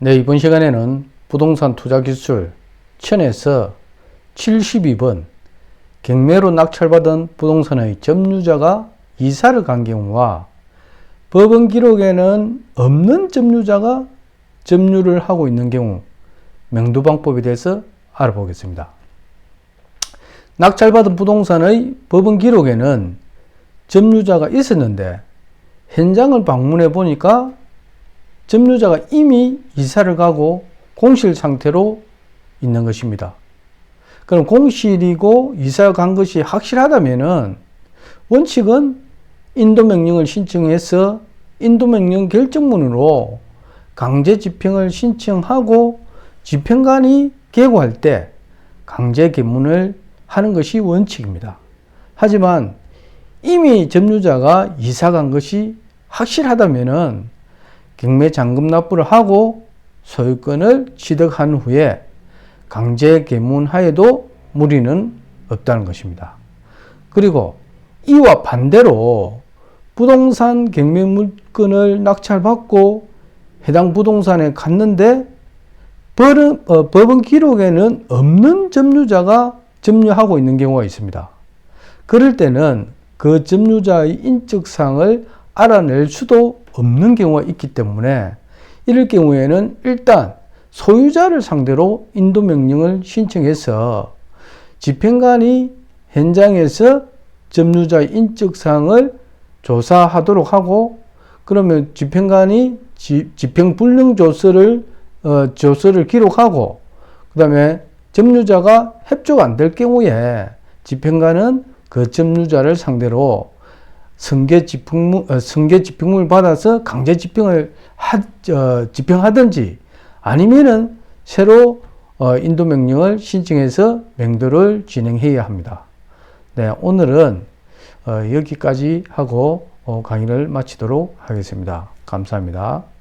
네, 이번 시간에는 부동산 투자 기술 천에서 72번 경매로 낙찰받은 부동산의 점유자가 이사를 간 경우와 법원 기록에는 없는 점유자가 점유를 하고 있는 경우 명도 방법에 대해서 알아보겠습니다. 낙찰받은 부동산의 법원 기록에는 점유자가 있었는데 현장을 방문해 보니까 점유자가 이미 이사를 가고 공실 상태로 있는 것입니다. 그럼 공실이고 이사 간 것이 확실하다면은 원칙은 인도 명령을 신청해서 인도 명령 결정문으로 강제 집행을 신청하고 집행관이 개고할 때 강제 개문을 하는 것이 원칙입니다. 하지만 이미 점유자가 이사 간 것이 확실하다면은 경매 잔금 납부를 하고 소유권을 취득한 후에 강제 개문하에도 무리는 없다는 것입니다. 그리고 이와 반대로 부동산 경매 물건을 낙찰받고 해당 부동산에 갔는데 법은, 어, 법원 기록에는 없는 점유자가 점유하고 있는 경우가 있습니다. 그럴 때는 그 점유자의 인적사항을 알아낼 수도 없는 경우가 있기 때문에 이럴 경우에는 일단 소유자를 상대로 인도 명령을 신청해서 집행관이 현장에서 점유자의 인적 사항을 조사하도록 하고 그러면 집행관이 지, 집행 불능 조서를 어, 조서를 기록하고 그 다음에 점유자가 협조가 안 될 경우에 집행관은 그 점유자를 상대로 승계 집행물, 어, 승계 집행물을 받아서 강제 집행을 하, 어, 집행하든지 아니면은 새로 어, 인도 명령을 신청해서 맹도를 진행해야 합니다. 네, 오늘은 어, 여기까지 하고 어, 강의를 마치도록 하겠습니다. 감사합니다.